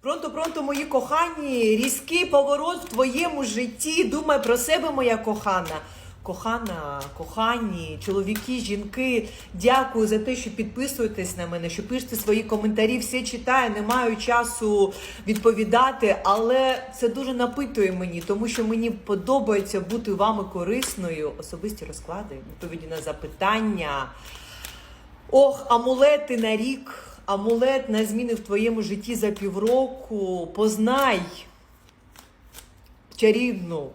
Пронто, пронто, мої кохані, різкий поворот в твоєму житті. Думай про себе, моя кохана. Кохана, кохані, чоловіки, жінки, дякую за те, що підписуєтесь на мене, що пишете свої коментарі. Все читаю, не маю часу відповідати, але це дуже напитує мені, тому що мені подобається бути вами корисною. Особисті розклади, відповіді на запитання. Ох, амулети на рік, амулет на зміни в твоєму житті за півроку. Познай чарівну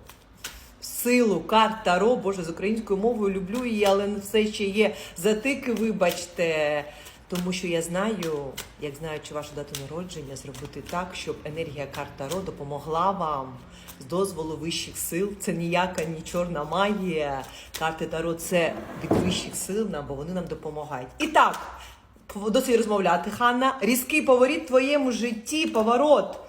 силу карт Таро. Боже, з українською мовою люблю її, але все ще є затики, вибачте. Тому що я знаю, як знаючи вашу дату народження, зробити так, щоб енергія карт Таро допомогла вам з дозволу вищих сил. Це ніяка ні чорна магія. Карти Таро це від вищих сил нам, бо вони нам допомагають. І так, досить розмовляти, Ханна. Різкий поворот в твоєму житті, поворот.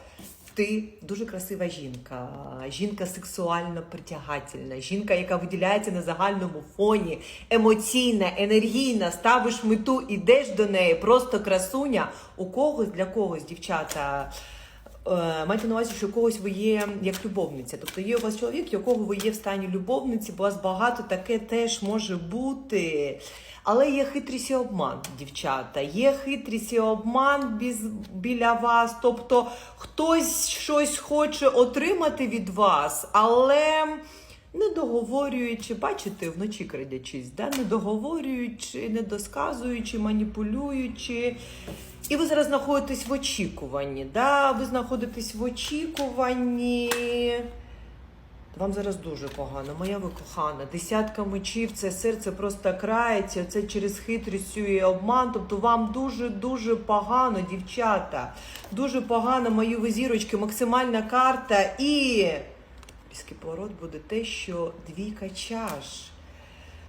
Ти дуже красива жінка, жінка сексуально притягательна, жінка, яка виділяється на загальному фоні, емоційна, енергійна, ставиш мету, ідеш до неї, просто красуня. У когось для когось, дівчата. Е, Майте на увазі, що у когось ви є як любовниця. Тобто є у вас чоловік, якого ви є в стані любовниці, бо у вас багато таке теж може бути. Але є хитрість і обман, дівчата. Є хитрість і обман біля вас. Тобто хтось щось хоче отримати від вас, але не договорюючи, бачите, вночі крадячись, да? не договорюючи, не досказуючи, маніпулюючи. І ви зараз знаходитесь в очікуванні. Да? Ви знаходитесь в очікуванні. Вам зараз дуже погано, моя ви кохана. Десятка мечів, це серце просто крається, це через хитрість і обман. Тобто вам дуже-дуже погано, дівчата. Дуже погано, мої ви зірочки, максимальна карта. І поворот буде те, що двійка чаш.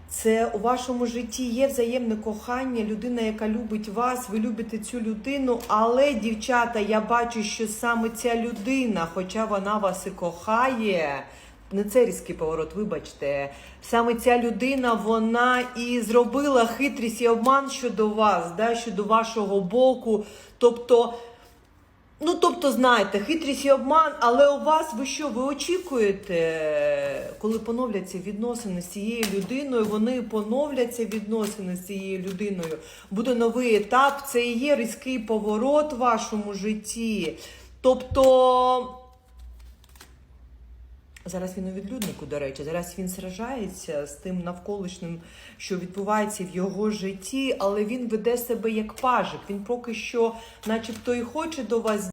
Це у вашому житті є взаємне кохання, людина, яка любить вас, ви любите цю людину, але, дівчата, я бачу, що саме ця людина, хоча вона вас і кохає, не це різкий поворот, вибачте. Саме ця людина, вона і зробила хитрість і обман щодо вас, да, щодо вашого боку. Тобто. Ну, тобто, знаєте, хитрість і обман, але у вас ви що, ви очікуєте, коли поновляться відносини з цією людиною, вони поновляться відносини з цією людиною. Буде новий етап, це і є різкий поворот в вашому житті. Тобто. Зараз він у відлюднику, до речі, зараз він сражається з тим навколишнім, що відбувається в його житті, але він веде себе як пажик. Він поки що, начебто, і хоче до вас